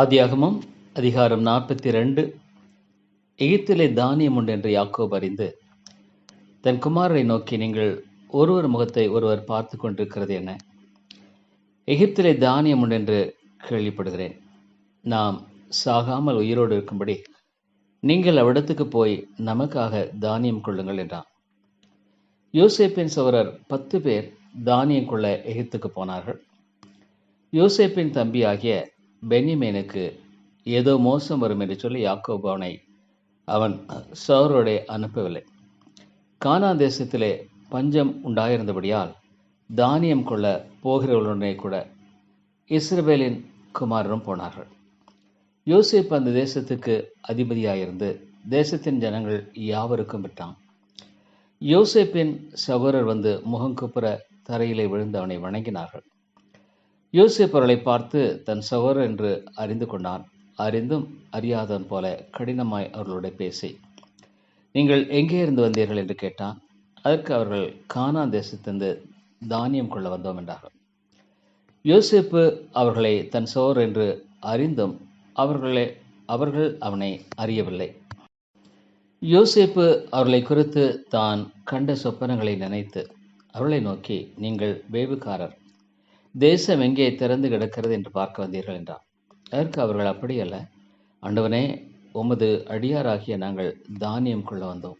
ஆதியாகமம் அதிகாரம் நாற்பத்தி ரெண்டு எகிப்திலே தானியம் உண்டு என்று யாக்கோப் அறிந்து தன் குமாரரை நோக்கி நீங்கள் ஒருவர் முகத்தை ஒருவர் பார்த்து கொண்டிருக்கிறது என்ன? எகிப்திலே தானியம் உண்டு என்று கேள்விப்படுகிறேன். நாம் சாகாமல் உயிரோடு இருக்கும்படி நீங்கள் அவ்விடத்துக்கு போய் நமக்காக தானியம் கொள்ளுங்கள் என்றான். யோசேப்பின் சவரர் பத்து பேர் தானியம் கொள்ள எகிப்துக்கு போனார்கள். யோசேப்பின் தம்பி ஆகிய பென்னிமேனுக்கு ஏதோ மோசம் வரும் என்று சொல்லி யாக்கோபு அவனை அவன் சௌரோடே அனுப்பவில்லை. கானா தேசத்திலே பஞ்சம் உண்டாயிருந்தபடியால் தானியம் கொள்ள போகிறவர்களுடனே கூட இஸ்ரவேலின் குமாரரும் போனார்கள். யோசிப் அந்த தேசத்துக்கு அதிபதியாயிருந்து தேசத்தின் ஜனங்கள் யாவருக்கும் விட்டான். யோசேப்பின் சகோதரர் வந்து முகங்குப்புற தரையிலே விழுந்து அவனை வணங்கினார்கள். யோசிப் அவர்களை பார்த்து தன் சகோதரர் என்று அறிந்து கொண்டான். அறிந்தும் அறியாதவன் போல கடினமாய் அவர்களோட பேசி. நீங்கள் எங்கே இருந்து வந்தீர்கள்? என்று கேட்டான். அதற்கு அவர்கள் கானா தேசத்திலிருந்து தானியம் கொள்ள வந்தோம் என்றார்கள். யோசிப்பு அவர்களை தன் சோர் என்று அறிந்தும் அவர்களே அவர்கள் அவனை அறியவில்லை. யோசேப்பு அவர்களை குறித்து தான் கண்ட சொப்பனங்களை நினைத்து அவர்களை நோக்கி நீங்கள் வேவுக்காரர் தேசம் எங்கே திறந்து கிடக்கிறது என்று பார்க்க வந்தீர்கள் என்றார். அதற்கு அவர்கள் அப்படியல்ல. ஆண்டவனே உமது அடியாராகிய நாங்கள் தானியம் கொள்ள வந்தோம்.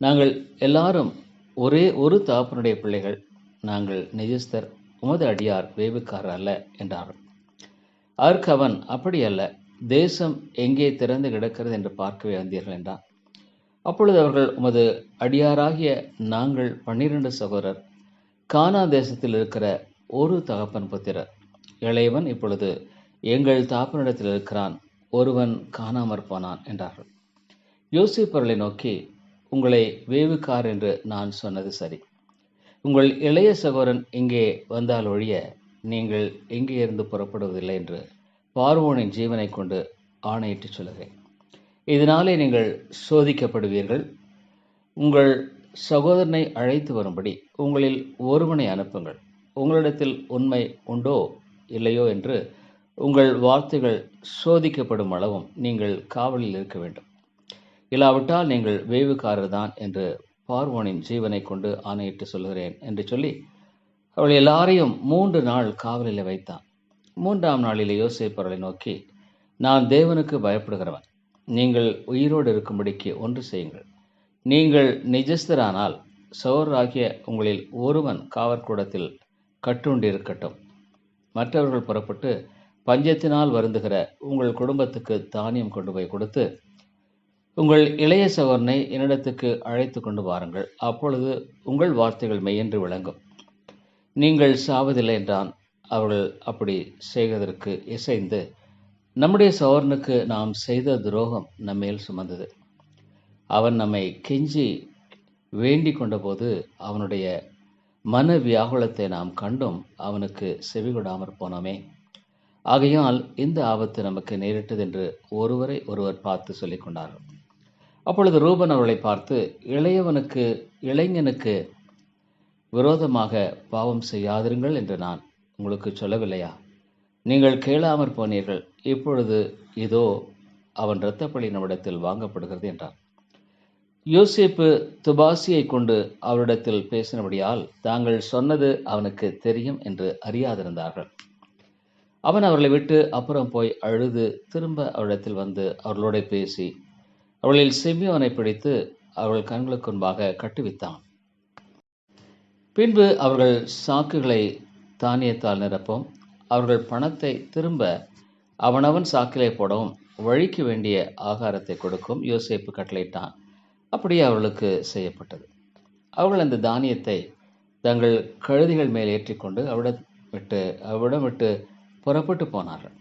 நாங்கள் எல்லாரும் ஒரே ஒரு தாப்பனுடைய பிள்ளைகள். நாங்கள் நிஜஸ்தர் உமது அடியார் வேவுக்காரர் அல்ல என்றார்கள் அதற்கு அவன் அப்படியல்ல. தேசம் எங்கே திறந்து கிடக்கிறது என்று பார்க்கவே வந்தீர்கள் என்றார். அப்பொழுது அவர்கள் உமது அடியாராகிய நாங்கள் பன்னிரண்டு சகோதரர். கானா தேசத்தில் இருக்கிற ஒரு தகப்பன் புத்திரர் இளையவன் இப்பொழுது எங்கள் தாப்பனிடத்தில் இருக்கிறான் ஒருவன் காணாமற் போனான் என்றார்கள். யோசிப்பொருளை நோக்கி உங்களை வேவுக்கார் என்று நான் சொன்னது சரி. உங்கள் இளைய சகோதரன் இங்கே வந்தால் ஒழிய நீங்கள் எங்கே இருந்து புறப்படுவதில்லை என்று பார்வோனின் ஜீவனை கொண்டு ஆணையிட்டு சொல்லுகிறேன். இதனாலே நீங்கள் சோதிக்கப்படுவீர்கள். உங்கள் சகோதரனை அழைத்து வரும்படி உங்களில் ஒருவனை அனுப்புங்கள். உங்களிடத்தில் உண்மை உண்டோ இல்லையோ என்று உங்கள் வார்த்தைகள் சோதிக்கப்படும் அளவும் நீங்கள் காவலில் இருக்க வேண்டும். இல்லாவிட்டால் நீங்கள் வேவுக்காரர் தான் என்று பார்வோனின் ஜீவனை கொண்டு ஆணையிட்டு சொல்கிறேன் என்று சொல்லி அவள் எல்லாரையும் மூன்று நாள் காவலில் வைத்தான். மூன்றாம் நாளிலே யோசேப் நோக்கி நான் தேவனுக்கு பயப்படுகிறவன். நீங்கள் உயிரோடு இருக்கும்படிக்கு ஒன்று செய்யுங்கள். நீங்கள் நிஜஸ்தரானால் சோராகிய உங்களில் ஒருவன் காவற்கூடத்தில் கட்டுண்டிருக்கட்டும். மற்றவர்கள் புறப்பட்டு பஞ்சத்தினால் வருந்துகிற உங்கள் குடும்பத்துக்கு தானியம் கொண்டு போய் கொடுத்து உங்கள் இளைய சகோதரனை என்னிடத்துக்கு அழைத்து கொண்டு வாருங்கள். அப்பொழுது உங்கள் வார்த்தைகள் மெய்யென்று விளங்கும். நீங்கள் சாவதில்லை என்றான். அவர்கள் அப்படி செய்வதற்கு இசைந்து நம்முடைய சவரனுக்கு நாம் செய்த துரோகம் நம்மேல் சுமந்தது. அவன் நம்மை கெஞ்சி வேண்டிக் கொண்டபோது அவனுடைய மன வியாகுலத்தை நாம் கண்டும் அவனுக்கு செவிகொடாமற் போனோமே. ஆகையால் இந்த ஆபத்து நமக்கு நேரிட்டது என்று ஒருவரை ஒருவர் பார்த்து சொல்லிக் கொண்டார்கள். அப்பொழுது ரூபன் அவர்களை பார்த்து இளையவனுக்கு இளைஞனுக்கு விரோதமாக பாவம் செய்யாதிருங்கள் என்று நான் உங்களுக்கு சொல்லவில்லையா? நீங்கள் கேளாமற் போனீர்கள். இப்பொழுது இதோ அவன் இரத்தப்பழி நம்மிடத்தில் வாங்கப்படுகிறது என்றார். யோசேப்பு துபாசியை கொண்டு அவரிடத்தில் பேசினபடியால் தாங்கள் சொன்னது அவனுக்கு தெரியும் என்று அறியாதிருந்தார்கள். அவன் அவர்களை விட்டு அப்புறம் போய் அழுது திரும்ப அவரிடத்தில் வந்து அவர்களோட பேசி அவர்களில் சிமியோனை பிடித்து அவர்கள் கண்களுக்கு முன்பாக கட்டுவித்தான். பின்பு அவர்கள் சாக்குகளை தானியத்தால் நிரப்பும் அவர்கள் பணத்தை திரும்ப அவனவன் சாக்கிலே போடவும் வழிக்கு வேண்டிய ஆகாரத்தை கொடுக்கும் யோசேப்பு கட்டளையிட்டான். அப்படியே அவர்களுக்கு செய்யப்பட்டது. அவர்கள் அந்த தானியத்தை தங்கள் கழுதிகள் மேல் ஏற்றிக்கொண்டு அவிடம் விட்டு அவ்விடம் விட்டு புறப்பட்டு போனார்கள்.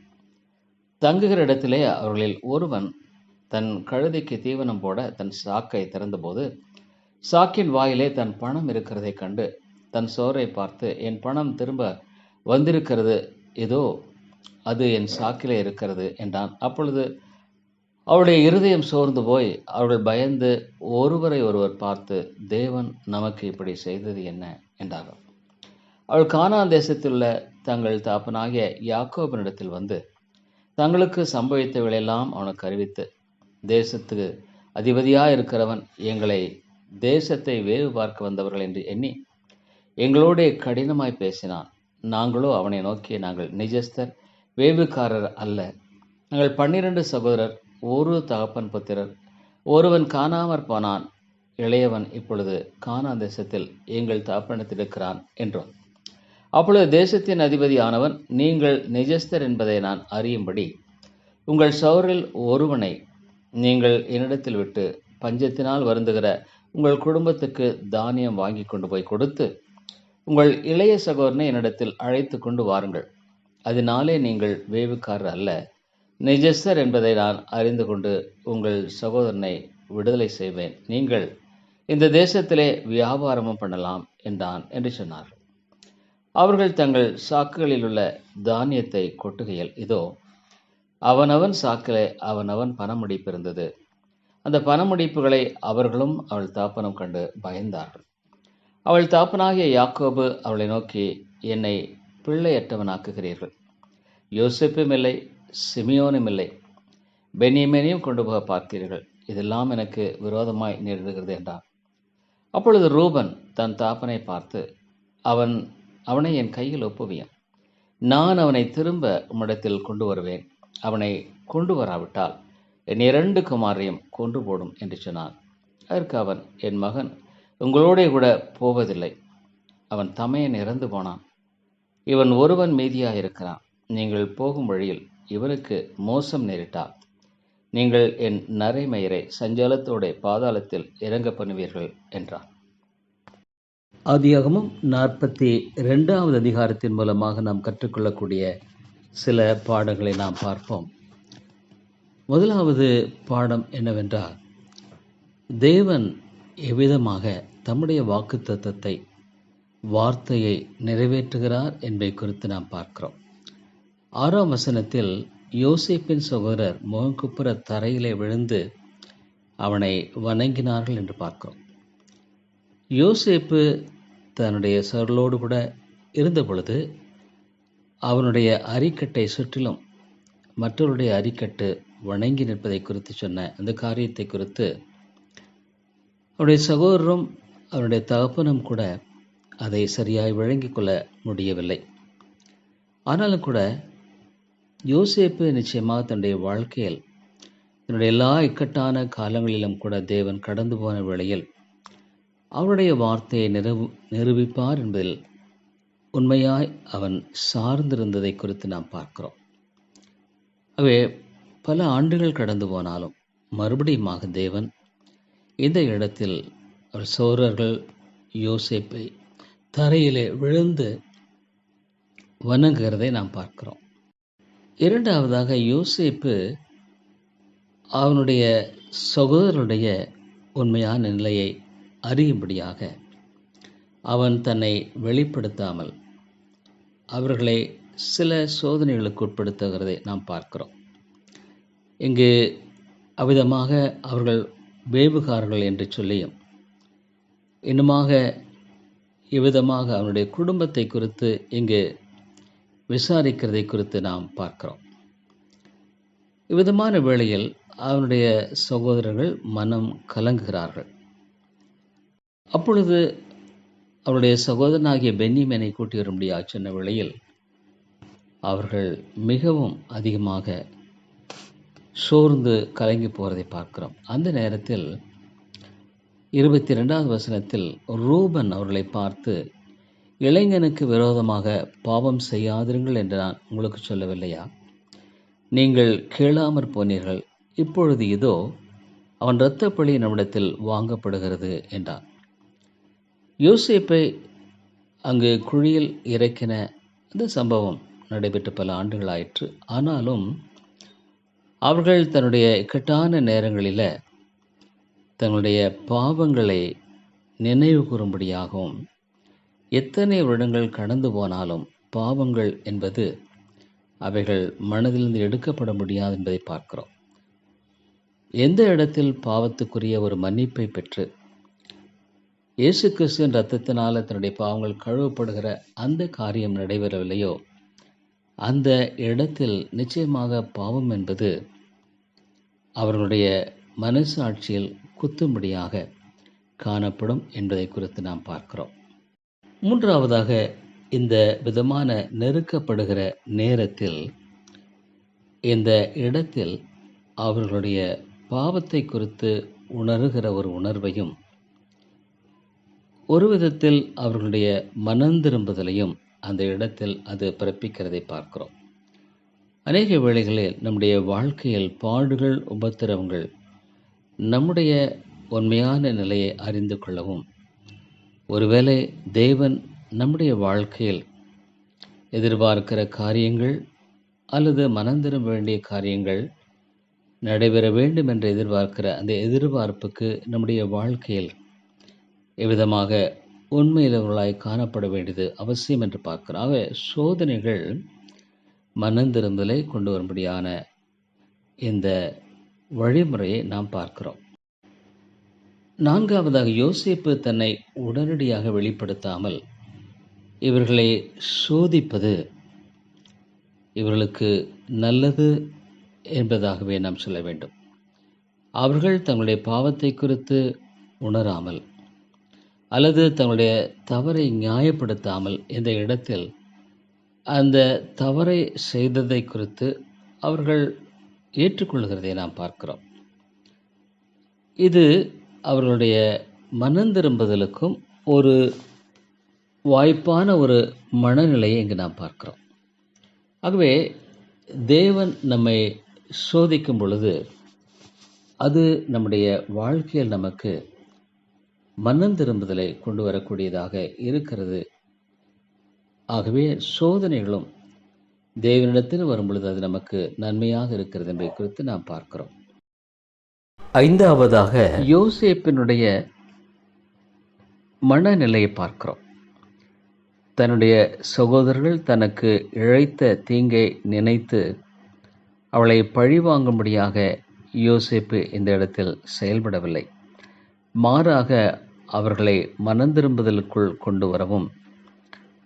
தங்குகிற இடத்திலே அவர்களில் ஒருவன் தன் கழுதைக்கு தீவனம் போட தன் சாக்கை திறந்தபோது சாக்கின் வாயிலே தன் பணம் இருக்கிறதை கண்டு தன் சோரை பார்த்து என் பணம் திரும்ப வந்திருக்கிறது. இதோ அது என் சாக்கிலே இருக்கிறது என்றான். அப்பொழுது அவருடைய இருதயம் சோர்ந்து போய் அவர்கள் பயந்து ஒருவரை ஒருவர் பார்த்து தேவன் நமக்கு இப்படி செய்தது என்ன? என்றார்கள். அவள் கானான் தேசத்திலுள்ள தங்கள் தாப்பனாகிய யாக்கோபனிடத்தில் வந்து தங்களுக்கு சம்பவித்தவைகளெல்லாம் அவனுக்கு அறிவித்து தேசத்துக்கு அதிபதியாக இருக்கிறவன் எங்களை தேசத்தை வேவு பார்க்க வந்தவர்கள் என்று எண்ணி எங்களோடே கடினமாய் பேசினான். நாங்களோ அவனை நோக்கி நாங்கள் நிஜஸ்தர் வேவுக்காரர் அல்ல. நாங்கள் பன்னிரண்டு சகோதரர் ஒரு தகப்பன் புத்திரர். ஒருவன் காணாமற் போனான். இளையவன் இப்பொழுது கானா தேசத்தில் எங்கள் தகப்பனத்தில் இருக்கிறான் என்றோம் அப்பொழுது தேசத்தின் அதிபதியானவன் நீங்கள் நிஜஸ்தர் என்பதை நான் அறியும்படி உங்கள் சௌரில் ஒருவனை நீங்கள் என்னிடத்தில் விட்டு பஞ்சத்தினால் வருந்துகிற உங்கள் குடும்பத்துக்கு தானியம் வாங்கி கொண்டு போய் கொடுத்து உங்கள் இளைய சகோதரனை என்னிடத்தில் அழைத்து கொண்டு வாருங்கள். அதனாலே நீங்கள் வேவுக்காரர் அல்ல. நிஜஸ்தர் என்பதை நான் அறிந்து கொண்டு உங்கள் சகோதரனை விடுதலை செய்வேன். நீங்கள் இந்த தேசத்திலே வியாபாரமும் பண்ணலாம் என்றான் என்று சொன்னார். அவர்கள் தங்கள் சாக்குகளில் உள்ள தானியத்தை கொட்டுகையில் இதோ அவனவன் சாக்கிலே அவனவன் பணமுடிப்பு இருந்தது அந்த பணமுடிப்புகளை அவர்களும் அவள் தாப்பனும் கண்டு பயந்தார்கள். அவள் தாப்பனாகிய யாக்கோபு அவளை நோக்கி என்னை பிள்ளையற்றவனாக்குகிறீர்கள். யோசிப்பும் இல்லை சிமியோனும் இல்லை பெனியமேனையும் கொண்டு போக பார்த்தீர்கள் இதெல்லாம் எனக்கு விரோதமாய் நேரிடுகிறது என்றான். அப்பொழுது ரூபன் தன் தாப்பனை பார்த்து அவன் அவனை என் கையில் ஒப்புவியன். நான் அவனை திரும்ப உம்மிடத்தில் கொண்டு வருவேன். அவனை கொண்டு வராவிட்டால் என் இரண்டு குமாரையும் கொண்டு போடும் என்று சொன்னான். அதற்கு அவன் என் மகன் உங்களோடே கூட போவதில்லை. அவன் தமையன் இறந்து போனான். இவன் ஒருவன் மீதியாக இருக்கிறான் நீங்கள் போகும் வழியில் இவருக்கு மோசம் நேரிட்டால் நீங்கள் என் நரைமயிரை சஞ்சலத்தோட பாதாளத்தில் இறங்க பண்ணுவீர்கள் என்றார் ஆதியாகமும் நாற்பத்தி ரெண்டாவது அதிகாரத்தின் மூலமாக நாம் கற்றுக்கொள்ளக்கூடிய சில பாடங்களை நாம் பார்ப்போம். முதலாவது பாடம் என்னவென்றால் தேவன் எவ்விதமாக தம்முடைய வாக்கு வார்த்தையை நிறைவேற்றுகிறார் என்பதை குறித்து நாம் பார்க்கிறோம். ஆறாம் வசனத்தில் யோசேப்பின் சகோதரர் முகங்குப்புற தரையிலே விழுந்து அவனை வணங்கினார்கள் என்று பார்க்கிறோம். யோசேப்பு தன்னுடைய சரலோடு கூட இருந்த பொழுது அவனுடைய அரிக்கட்டை சுற்றிலும் மற்றவருடைய அரிக்கட்டு வணங்கி நிற்பதை குறித்து சொன்ன அந்த காரியத்தை குறித்து அவருடைய சகோதரரும் அவருடைய தகப்பனும் கூட அதை சரியாய் விளங்கிக் கொள்ள முடியவில்லை. ஆனாலும் கூட யோசேப்பு நிச்சயமாக தன்னுடைய வாழ்க்கையில் தன்னுடைய எல்லா இக்கட்டான காலங்களிலும் கூட தேவன் கடந்து போன வேளையில் அவருடைய வார்த்தையை நிரூ நிரூபிப்பார் என்பதில் உண்மையாய் அவன் சார்ந்திருந்ததை குறித்து நாம் பார்க்கிறோம். அவே பல ஆண்டுகள் கடந்து போனாலும் மறுபடியுமாக தேவன் இந்த இடத்தில் அவர் சோழர்கள் யோசேப்பை தரையிலே விழுந்து வணங்குகிறதை நாம் பார்க்கிறோம். இரண்டாவதாக யோசேப்பு அவனுடைய சகோதரனுடைய உண்மையான நிலையை அறியும்படியாக அவன் தன்னை வெளிப்படுத்தாமல் அவர்களை சில சோதனைகளுக்கு உட்படுத்துகிறதை நாம் பார்க்கிறோம். இங்கு அவ்விதமாக அவர்கள் வேவுகாரர்கள் என்று சொல்லியும் இன்னுமாக இவ்விதமாக அவனுடைய குடும்பத்தை குறித்து இங்கு விசாரிக்கிறதை குறித்து நாம் பார்க்கிறோம். இவ்விதமான வேளையில் அவனுடைய சகோதரர்கள் மனம் கலங்குகிறார்கள். அப்பொழுது அவருடைய சகோதரனாகிய பென்னிமேனை கூட்டி வரும்படியாக சொன்ன வேளையில் அவர்கள் மிகவும் அதிகமாக சோர்ந்து கலங்கி போகிறதை பார்க்கிறோம். அந்த நேரத்தில் இருபத்தி ரெண்டாவது வசனத்தில் ரூபன் அவர்களை பார்த்து இளைஞனுக்கு விரோதமாக பாவம் செய்யாதிருங்கள் என்று நான் உங்களுக்கு சொல்லவில்லையா? நீங்கள் கேளாமற் போனீர்கள் இப்பொழுது இதோ அவன் இரத்தப்பழி நம்மிடத்தில் வாங்கப்படுகிறது என்றான். யோசேப்பை அங்கு குழியில் இறக்கின அந்த சம்பவம் நடைபெற்ற பல ஆண்டுகளாயிற்று. ஆனாலும் அவர்கள் தன்னுடைய இக்கட்டான நேரங்களில் தங்களுடைய பாவங்களை நினைவு கூறும்படியாகவும் எத்தனை வருடங்கள் கடந்து போனாலும் பாவங்கள் என்பது அவைகள் மனதிலிருந்து எடுக்கப்பட முடியாது என்பதை பார்க்கிறோம். எந்த இடத்தில் பாவத்துக்குரிய ஒரு மன்னிப்பை பெற்று இயேசு கிறிஸ்துவின் ரத்தத்தினால் தன்னுடைய பாவங்கள் கழுவப்படுகிற அந்த காரியம் நடைபெறவில்லையோ? அந்த இடத்தில் நிச்சயமாக பாவம் என்பது அவர்களுடைய மனசாட்சியில் குத்தும்படியாக காணப்படும் என்பதை குறித்து நாம் பார்க்கிறோம். மூன்றாவதாக இந்த விதமான நெருக்கப்படுகிற நேரத்தில் இந்த இடத்தில் அவர்களுடைய பாவத்தை குறித்து உணர்கிற ஒரு உணர்வையும் ஒரு விதத்தில் அவர்களுடைய மனந்திரும்புதலையும் அந்த இடத்தில் அது பிறப்பிக்கிறதை பார்க்கிறோம். அநேக வேளைகளில் நம்முடைய வாழ்க்கையில் பாடுகள் உபத்திரவங்கள் நம்முடைய உண்மையான நிலையை அறிந்து கொள்ளவும் ஒருவேளை தேவன் நம்முடைய வாழ்க்கையில் எதிர்பார்க்கிற காரியங்கள் அல்லது மனந்திரும் வேண்டிய காரியங்கள் நடைபெற வேண்டும் என்று எதிர்பார்க்கிற அந்த எதிர்பார்ப்புக்கு நம்முடைய வாழ்க்கையில் எவ்விதமாக உண்மையிலவர்களாய் காணப்பட வேண்டியது அவசியம் என்று பார்க்கிறோம். ஆக சோதனைகள் மனந்திருந்தலை கொண்டு வரும்படியான இந்த வழிமுறையை நாம் பார்க்கிறோம். நான்காவதாக யோசிப்பு தன்னை உடனடியாக வெளிப்படுத்தாமல் இவர்களை சோதிப்பது இவர்களுக்கு நல்லது என்பதாகவே நாம் சொல்ல வேண்டும். அவர்கள் தங்களுடைய பாவத்தை குறித்து உணராமல் அல்லது தங்களுடைய தவறை நியாயப்படுத்தாமல் இந்த இடத்தில் அந்த தவறை செய்ததை குறித்து அவர்கள் ஏற்றுக்கொள்கிறதை நாம் பார்க்கிறோம். இது அவர்களுடைய மனந்திரும்புதலுக்கும் ஒரு வாய்ப்பான ஒரு மனநிலையை இங்கு நாம் பார்க்கிறோம். ஆகவே தேவன் நம்மை சோதிக்கும் பொழுது அது நம்முடைய வாழ்க்கையில் நமக்கு மனம் திரும்புதலை கொண்டு வரக்கூடியதாக இருக்கிறது. ஆகவே சோதனைகளும் தேவனிடத்தில் வரும் பொழுது அது நமக்கு நன்மையாக இருக்கிறது என்பதை குறித்து நாம் பார்க்கிறோம். ஐந்தாவதாக யோசேப்பினுடைய மனநிலையை பார்க்கிறோம். தன்னுடைய சகோதரர்கள் தனக்கு இழைத்த தீங்கை நினைத்து அவளை பழிவாங்கும்படியாக யோசேப்பு இந்த இடத்தில் செயல்படவில்லை. மாறாக அவர்களை மனந்திரும்புதலுக்குள் கொண்டு வரவும்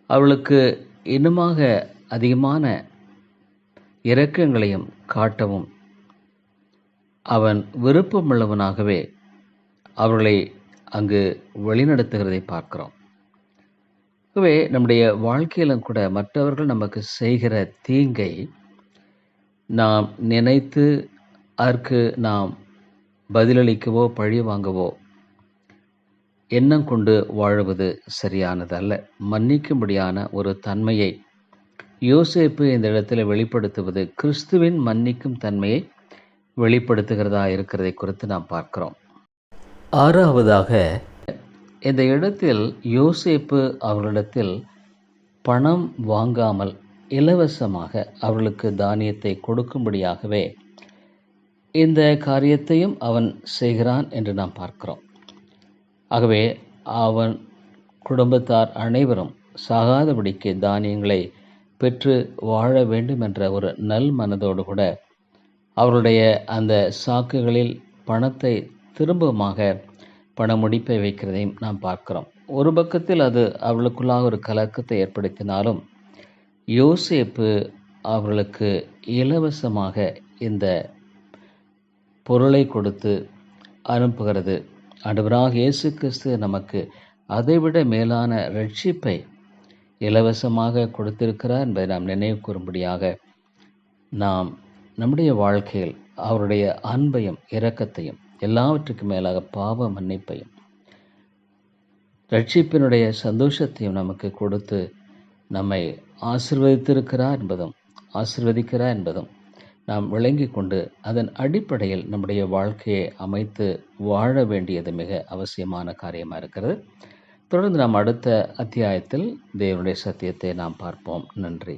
அவளுக்கு இன்னுமாக அதிகமான இரக்கங்களையும் காட்டவும் அவன் விருப்பமுள்ளவனாகவே அவர்களை அங்கு வழிநடத்துகிறதை பார்க்கிறோம். ஆகவே நம்முடைய வாழ்க்கையிலும் கூட மற்றவர்கள் நமக்கு செய்கிற தீங்கை நாம் நினைத்து அதற்கு நாம் பதிலளிக்கவோ பழி வாங்கவோ எண்ணம் கொண்டு வாழுவது சரியானதல்ல. மன்னிக்கும்படியான ஒரு தன்மையை யோசேப்பு இந்த இடத்துல வெளிப்படுத்துவது கிறிஸ்துவின் மன்னிக்கும் தன்மையை வெளிப்படுத்துகிறதா இருக்கிறதை குறித்து நாம் பார்க்கிறோம். ஆறாவதாக இந்த இடத்தில் யோசேப்பு அவர்களிடத்தில் பணம் வாங்காமல் இலவசமாக அவர்களுக்கு தானியத்தை கொடுக்கும்படியாகவே இந்த காரியத்தையும் அவன் செய்கிறான் என்று நாம் பார்க்கிறோம். ஆகவே அவன் குடும்பத்தார் அனைவரும் சாகாதபடிக்கு தானியங்களை பெற்று வாழ வேண்டும் என்ற ஒரு நல் மனதோடு கூட அவருடைய அந்த சாக்குகளில் பணத்தை திரும்பமாக பண முடிப்பை வைக்கிறதையும் நாம் பார்க்கிறோம். ஒரு பக்கத்தில் அது அவளுக்குள்ளாக ஒரு கலக்கத்தை ஏற்படுத்தினாலும் யோசேப்பு அவர்களுக்கு இலவசமாக இந்த பொருளை கொடுத்து அனுப்புகிறது. அன்பராக இயேசு கிறிஸ்து நமக்கு அதைவிட மேலான ரட்சிப்பை இலவசமாக கொடுத்திருக்கிறார் என்பதை நாம் நினைவு கூறும்படியாக நாம் நம்முடைய வாழ்க்கையில் அவருடைய அன்பையும் இரக்கத்தையும் எல்லாவற்றுக்கும் மேலாக பாவ மன்னிப்பையும் ரட்சிப்பினுடைய சந்தோஷத்தையும் நமக்கு கொடுத்து நம்மை ஆசிர்வதித்திருக்கிறார் என்பதும் ஆசிர்வதிக்கிறார் என்பதும் நாம் விளங்கி கொண்டு அதன் அடிப்படையில் நம்முடைய வாழ்க்கையை அமைத்து வாழ வேண்டியது மிக அவசியமான காரியமாக இருக்கிறது. தொடர்ந்து நாம் அடுத்த அத்தியாயத்தில் தேவனுடைய சத்தியத்தை நாம் பார்ப்போம். நன்றி.